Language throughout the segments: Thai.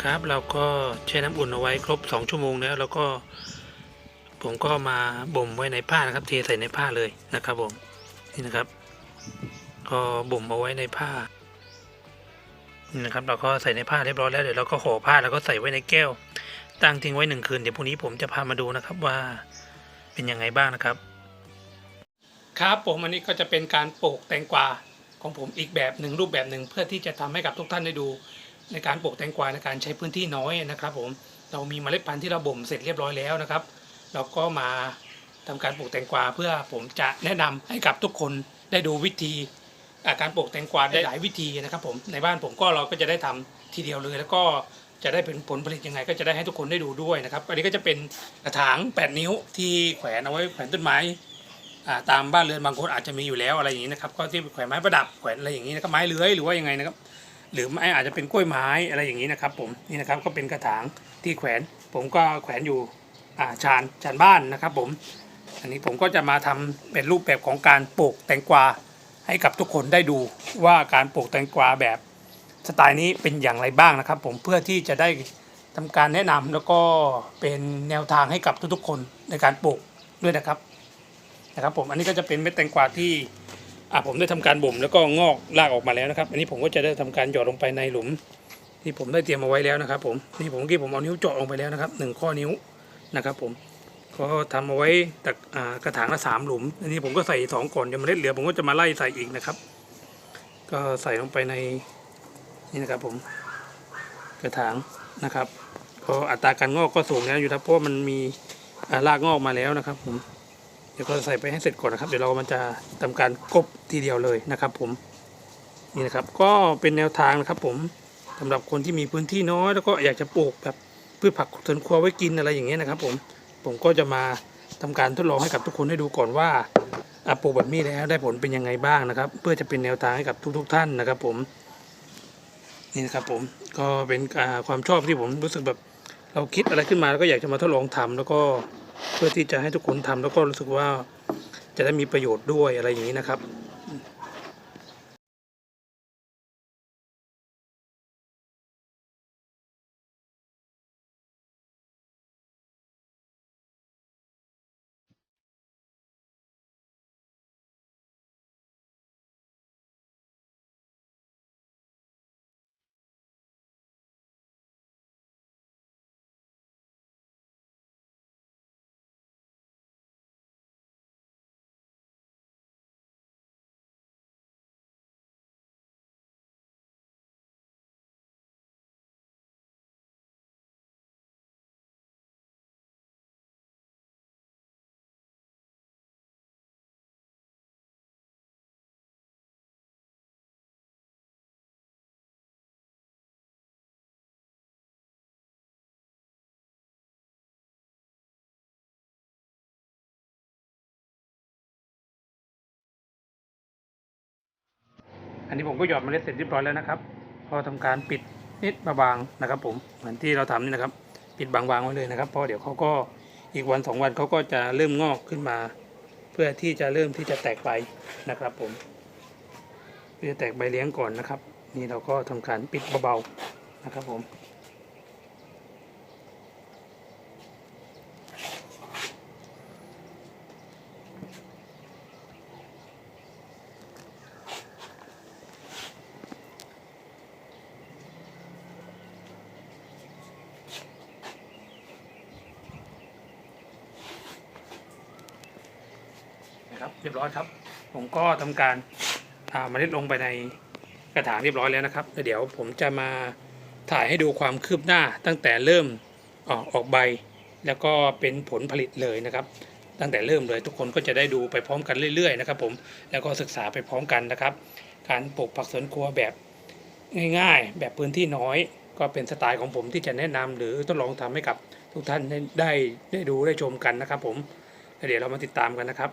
นะครับ เราก็แช่น้ำอุ่นเอาไว้ครบ 2 ชั่วโมงแล้ว แล้วก็ ผมก็มาบ่มไว้ในผ้านะครับ เทใส่ในผ้าเลยนะครับผมนี่นะครับ ก็บ่มเอาไว้ในผ้านี่นะครับ เราก็ใส่ในผ้าเรียบร้อยแล้วเดี๋ยวเราก็ห่อผ้าแล้วก็ใส่ไว้ในแก้ว ตั้งทิ้งไว้หนึ่งคืนเดี๋ยวพรุ่งนี้ผมจะพามาดูนะครับว่าเป็นยังไงบ้างนะครับ ครับผมอันนี้ก็จะเป็นการปลูกแตงกวาของผมอีกแบบหนึ่งรูปแบบหนึ่งเพื่อที่จะทำให้กับทุกท่านได้ดู ในการปลูกแตงกวาในการใช้พื้นที่น้อยนะครับ ผมเรามีเมล็ดพันธุ์ที่เราบ่มเสร็จเรียบร้อยแล้วนะครับ เราก็มาทำการปลูกแตงกวาเพื่อผมจะแนะนำให้กับทุกคนได้ดูวิธีอ่าการปลูกแตงกวาได้หลายวิธีนะครับ ผมในบ้านผมก็เราก็จะได้ทำทีเดียวเลย แล้วก็จะได้เป็นผลผลิตยังไง ก็จะได้ให้ทุกคนได้ดูด้วยนะครับ อันนี้ก็จะเป็นกระถาง 8 นิ้วที่แขวนเอาไว้แขวนต้นไม้อ่าตามบ้านเรือนบางคนอาจจะมีอยู่แล้วอะไรอย่างนี้นะครับ ก็ที่แขวนไม้ประดับแขวนอะไรอย่างนี้นะครับไม้เลื้อยหรือว่ายังไงนะครับ หรือไม่อาจจะเป็นกล้วยไม้อะไรอย่างนี้นะครับ ผมนี่นะครับก็เป็นกระถางที่แขวน ผมก็แขวนอยู่อ่าชานชานบ้านนะครับ ผม อันนี้ผมก็จะมาทำเป็นรูปแบบของการปลูกแตงกวาให้กับทุกคนได้ดูว่าการปลูกแตงกวาแบบสไตล์นี้เป็นอย่างไรบ้างนะครับ ผมเพื่อที่จะได้ทำการแนะนำแล้วก็เป็นแนวทางให้กับทุกๆคนในการปลูกด้วยนะครับนะครับ ผมอันนี้ก็จะเป็นเม็ดแตงกวาที่ อ่าผมได้ทำการบ่มแล้วก็งอกรากออกมาแล้วนะครับ อันนี้ผมก็จะได้ทำการหยอดลงไปในหลุม ที่ผมได้เตรียมเอาไว้แล้วนะครับ ผมนี่ผมเมื่อกี้ผมเอานิ้วเจาะลงไปแล้วนะครับหนึ่งข้อนิ้วนะครับ ผมก็ทำเอาไว้ตักอ่กระถางละสามหลุม อันนี้ผมก็ใส่สองก่อนเดี๋ยวเมล็ดเหลือ ผมก็จะมาไล่ใส่อีกนะครับ ก็ใส่ลงไปในนี่นะครับ ผมกระถางนะครับก็อัตราการงอกก็สูงแล้วอยู่ครับเพราะมันมีอ่ารากงอกมาแล้วนะครับ ผม ดี๋ยวก็ใส่ไปให้เสร็จก่อนนะครับเดี๋ยวเรามันจะทำการกบทีเดียวเลยนะครับ ผมนี่นะครับ ก็เป็นแนวทางนะครับ ผมสำหรับคนที่มีพื้นที่น้อยแล้วก็อยากจะปลูกแบบพืชผักสวนครัวไว้กินอะไรอย่างเงี้ยนะครับ ผมผมก็จะมาทำการทดลองให้กับทุกคนได้ดูก่อนว่าปลูกแบบนี้แล้วได้ผลเป็นยังไงบ้างนะครับ เพื่อจะเป็นแนวทางให้กับทุก ๆ ท่านนะครับ ผมนี่นะครับผมก็เป็นความชอบที่ผมรู้สึกแบบเราคิดอะไรขึ้นมาแล้วก็อยากจะมาทดลองทำแล้วก็ เพื่อที่จะให้ทุกคนทำแล้วก็รู้สึกว่าจะได้มีประโยชน์ด้วยอะไรอย่างนี้นะครับ อันนี้ผมก็หยอดเมล็ดเสร็จเรียบร้อยแล้วนะครับพอทำการปิดนิดบางๆนะครับ ผมเหมือนที่เราทำนี่นะครับ ปิดบางๆไว้เลยนะครับเพราะเดี๋ยวเขาก็อีกวันสองวันเขาก็จะเริ่มงอกขึ้นมา เพื่อที่จะเริ่มที่จะแตกใบนะครับ ผมเพื่อจะแตกใบเลี้ยงก่อนนะครับ นี่เราก็ทำการปิดเบาๆนะครับผม เรียบร้อยครับ ผมก็ทำการอ่าเมล็ดลงไปในกระถางเรียบร้อยแล้วนะครับเดี๋ยวผมจะมาถ่ายให้ดูความคืบหน้าตั้งแต่เริ่มออกออกใบ แล้วก็เป็นผลผลิตเลยนะครับ ตั้งแต่เริ่มเลยทุกคนก็จะได้ดูไปพร้อมกันเรื่อยๆนะครับผมแล้วก็ศึกษาไปพร้อมกันนะครับ การปลูกผักสวนครัวแบบง่ายๆ แบบพื้นที่น้อย ก็เป็นสไตล์ของผมที่จะแนะนำหรือทดลองทำให้กับทุกท่านได้ได้ดูได้ชมกันนะครับ ผมเดี๋ยวเรามาติดตามกันนะครับ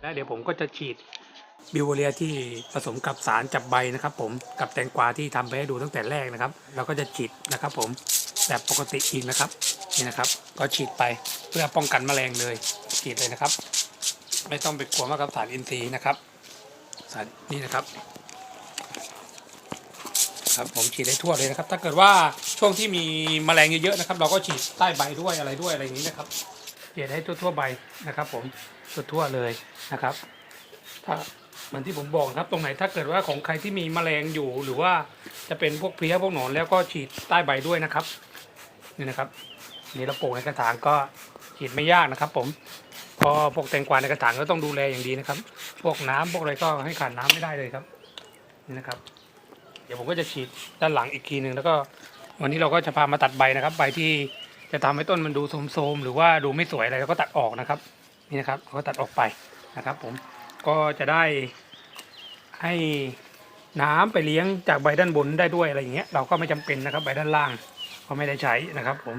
และเดี๋ยวผมก็จะฉีดบิวเรียที่ผสมกับสารจับใบนะครับ ผมกับแตงกวาที่ทำไปให้ดูตั้งแต่แรกนะครับเราก็จะฉีดนะครับ ผมแบบปกติอีกนะครับนี่นะครับ ก็ฉีดไปเพื่อป้องกันแมลงเลยฉีดเลยนะครับ ไม่ต้องไปกลัวมากกับสารอินทรีย์นะครับ สารนี่นะครับ ครับผมฉีดได้ทั่วเลยนะครับ ถ้าเกิดว่าช่วงที่มีแมลงเยอะๆนะครับ เราก็ฉีดใต้ใบด้วยอะไรด้วยอะไรอย่างนี้นะครับ ฉีดให้ทั่วๆใบนะครับ ผมทั่วๆเลยนะครับ ถ้าเหมือนที่ผมบอกครับตรงไหนถ้าเกิดว่าของใครที่มีแมลงอยู่ หรือว่าจะเป็นพวกเพลี้ยพวกหนอนแล้วก็ฉีดใต้ใบด้วยนะครับนี่นะครับนี่เราปลูกในกระถางก็ฉีดไม่ยากนะครับ ผมพอพวกแตงกวาในกระถางก็ต้องดูแลอย่างดีนะครับ พวกน้ำพวกอะไรก็ให้ขาดน้ำไม่ได้เลยครับนี่นะครับ เดี๋ยวผมก็จะฉีดด้านหลังอีกทีหนึ่งแล้วก็วันนี้เราก็จะพามาตัดใบนะครับ ใบที่ จะทำให้ต้นมันดูโทมๆหรือว่าดูไม่สวยอะไรเราก็ตัดออกนะครับ นี่นะครับเราก็ตัดออกไปนะครับ ผมก็จะได้ให้น้ำไปเลี้ยงจากใบด้านบนได้ด้วยอะไรอย่างเงี้ยเราก็ไม่จำเป็นนะครับใบด้านล่างก็ไม่ได้ใช้นะครับ ผม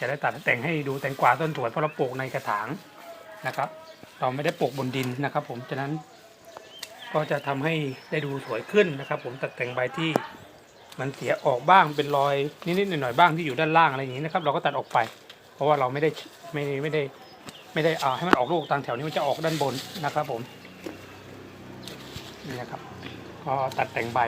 จะได้ตัดแต่งให้ดูแตงกวาต้นสวยเพราะเราปลูกในกระถางนะครับ เราไม่ได้ปลูกบนดินนะครับ ผมฉะนั้นก็จะทำให้ได้ดูสวยขึ้นนะครับ ผมตัดแต่งใบที่ มันเสียออกบ้างเป็นรอยนิดๆหน่อยๆบ้างที่อยู่ด้านล่างอะไรอย่างนี้นะครับ เราก็ตัดออกไป เพราะว่าเราไม่ได้ไม่ไม่ได้ไม่ได้อ่าให้มันออกลูกตามแถวนี้มันจะออกด้านบนนะครับผมนี่นะครับก็ตัดแต่งใบ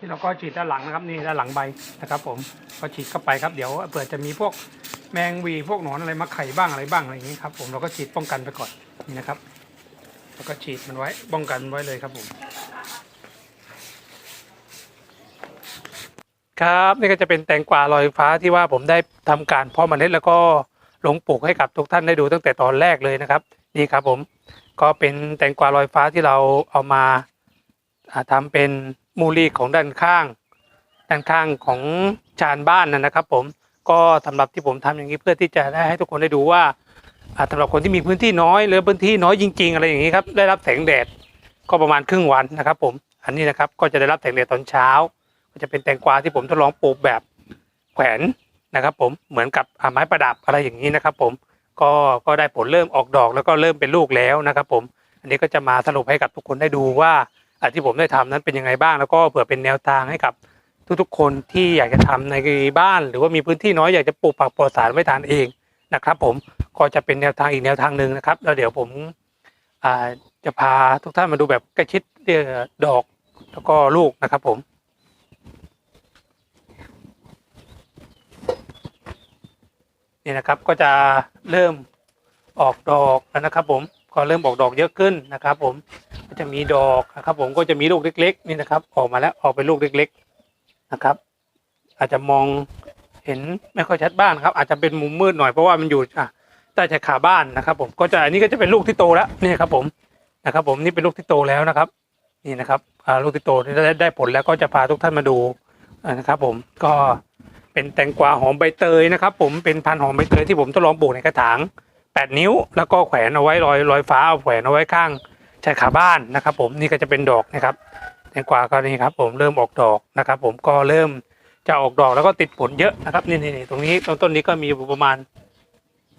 ที่เราก็ฉีดด้านหลังนะครับนี่ด้านหลังใบนะครับผมก็ฉีดเข้าไปครับเดี๋ยวเผื่อจะมีพวกแมงวีพวกหนอนอะไรมาไข่บ้างอะไรบ้างอะไรอย่างนี้ครับผมเราก็ฉีดป้องกันไปก่อนนี่นะครับแล้วก็ฉีดมันไว้ป้องกันมันไว้เลยครับผมครับนี่ก็จะเป็นแตงกวาลอยฟ้าที่ว่าผมได้ทำการเพาะเมล็ดแล้วก็ลงปลูกให้กับทุกท่านได้ดูตั้งแต่ตอนแรกเลยนะครับนี่ครับผมก็เป็นแตงกวาลอยฟ้าที่เราเอามาอ่าทำเป็น มูลีของด้านข้าง ด้านข้างของชานบ้านนะครับ ผมก็สำหรับที่ผมทำอย่างนี้เพื่อที่จะได้ให้ทุกคนได้ดูว่าอ่าสำหรับคนที่มีพื้นที่น้อยหรือพื้นที่น้อยจริง ๆ อะไรอย่างนี้ครับได้รับแสงแดดก็ประมาณครึ่งวันนะครับ ผมอันนี้นะครับก็จะได้รับแสงแดดตอนเช้า ก็จะเป็นแตงกวาที่ผมทดลองปลูกแบบแขวนนะครับ ผมเหมือนกับไม้ประดับอะไรอย่างนี้นะครับ ผมก็ก็ได้ผลเริ่มออกดอกแล้วก็เริ่มเป็นลูกแล้วนะครับ ผม อันนี้ก็จะมาสรุปให้กับทุกคนได้ดูว่า ที่ผมได้ทำนั้นเป็นยังไงบ้าง แล้วก็เผื่อเป็นแนวทางให้กับทุกๆ คนที่อยากจะทำในบ้าน หรือว่ามีพื้นที่น้อยอยากจะปลูกผักปลอดสารไว้ทานเองนะครับ ผมก็จะเป็นแนวทางอีกแนวทางหนึ่งนะครับ แล้วเดี๋ยวผมจะพาทุกท่านมาดูแบบใกล้ชิดเอ่อดอกแล้วก็ลูกนะครับผมนี่นะครับก็จะเริ่มออกดอกแล้วนะครับ ผมก็เริ่มออกดอกเยอะขึ้นนะครับ ผม จะมีดอกนะครับ ผมก็จะมีลูกเล็ก ๆ นี่นะครับ ออกมาแล้วออกเป็นลูกเล็ก ๆนะครับ อาจจะมองเห็นไม่ค่อยชัดบ้านครับ อาจจะเป็นมุมมืดหน่อยเพราะว่ามันอยู่อะใต้ชายคาบ้านนะครับ ผมก็จะอันนี้ก็จะเป็นลูกที่โตแล้วนี่ครับ ผมนะครับ ผมนี่เป็นลูกที่โตแล้วนะครับ นี่นะครับลูกที่โตได้ได้ผลแล้วก็จะพาทุกท่านมาดูนะครับ ผมก็เป็นแตงกวาหอมใบเตยนะครับ ผมเป็นพันธุ์หอมใบเตยที่ผมทดลองปลูกในกระถางแปดนิ้ว แล้วก็แขวนเอาไว้ลอยลอยฟ้าเอาแขวนเอาไว้ข้าง ชายขาบ้านนะครับ ผมนี่ก็จะเป็นดอกนะครับแตงกวาก็นี่ครับ ผมเริ่มออกดอกนะครับ ผมก็เริ่มจะออกดอกแล้วก็ติดผลเยอะนะครับนี่นี่นี่ตรงนี้ต้นต้นนี้ก็มีประมาณ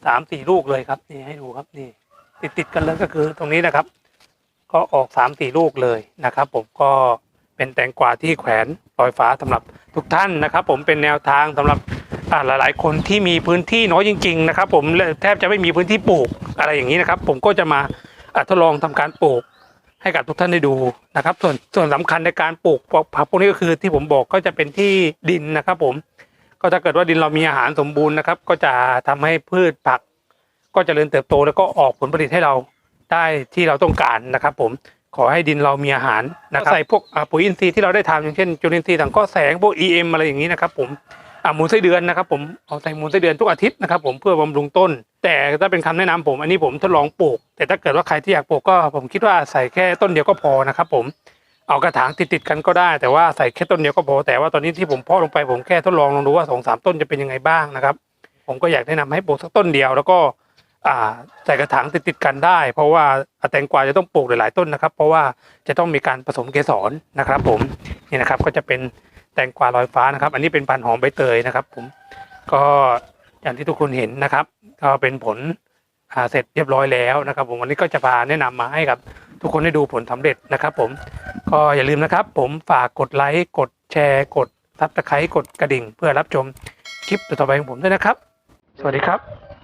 สามสี่ลูกเลยครับ นี่ให้ดูครับนี่ ติดติดกันเลยก็คือตรงนี้นะครับ ก็ออกสามสี่ลูกเลยนะครับ ผมก็เป็นแตงกวาที่แขวนลอยฟ้าสำหรับทุกท่านนะครับ ผมเป็นแนวทางสำหรับอ่าหลายๆ คนที่มีพื้นที่น้อยจริง ๆ นะครับ ผมแทบจะไม่มีพื้นที่ปลูกอะไรอย่างนี้นะครับ ผมก็จะมา ทดลองทำการปลูกให้กับทุกท่านได้ดูนะครับ ส่วนส่วนสำคัญในการปลูกผักพวกนี้ก็คือที่ผมบอกก็จะเป็นที่ดินนะครับ ผม ก็ถ้าเกิดว่าดินเรามีอาหารสมบูรณ์นะครับ ก็จะทำให้พืชผัก ก็เจริญเติบโตแล้วก็ออกผลผลิตให้เราได้ที่เราต้องการนะครับ ผมขอให้ดินเรามีอาหารนะครับใส่พวกอ่าปุ๋ยอินทรีย์ที่เราได้ทำอย่างเช่นจุลินทรีย์สังเคราะห์แสงพวก EM อะไรอย่างนี้นะครับ ผมอ่า มูลไส้เดือนนะครับผมเอาใส่มูลไส้เดือนทุกอาทิตย์นะครับผมเพื่อบำรุงต้น แต่ถ้าเป็นคำแนะนำผมอันนี้ผมทดลองปลูก แต่ถ้าเกิดว่าใครที่อยากปลูกก็ผมคิดว่าใส่แค่ต้นเดียวก็พอนะครับผมเอากระถางติดๆกันก็ได้ แต่ว่าใส่แค่ต้นเดียวก็พอแต่ว่าตอนนี้ที่ผมเพาะลงไปผมแค่ทดลองลองดูว่าสองสามต้นจะเป็นยังไงบ้างนะครับ ผมก็อยากแนะนำให้ปลูกสักต้นเดียว แล้วก็อ่าใส่กระถางติดติดๆกันได้ เพราะว่าแตงกวาจะต้องปลูกหลายๆต้นนะครับ เพราะว่าจะต้องมีการผสมเกสรนะครับ ผมนี่นะครับก็จะเป็น แตงกวาลอยฟ้านะครับ อันนี้เป็นพันหอมใบเตยนะครับ ผมก็อย่างที่ทุกคนเห็นนะครับ ก็เป็นผลเสร็จเรียบร้อยแล้วนะครับ ผมวันนี้ก็จะพาแนะนำมาให้กับ ทุกคนได้ดูผลสำเร็จนะครับ ผมก็อย่าลืมนะครับ ผมฝากกดไลค์กดแชร์กดซับสไครต์กดกระดิ่ง เพื่อรับชมคลิปต่อไปของผมด้วยนะครับ สวัสดีครับ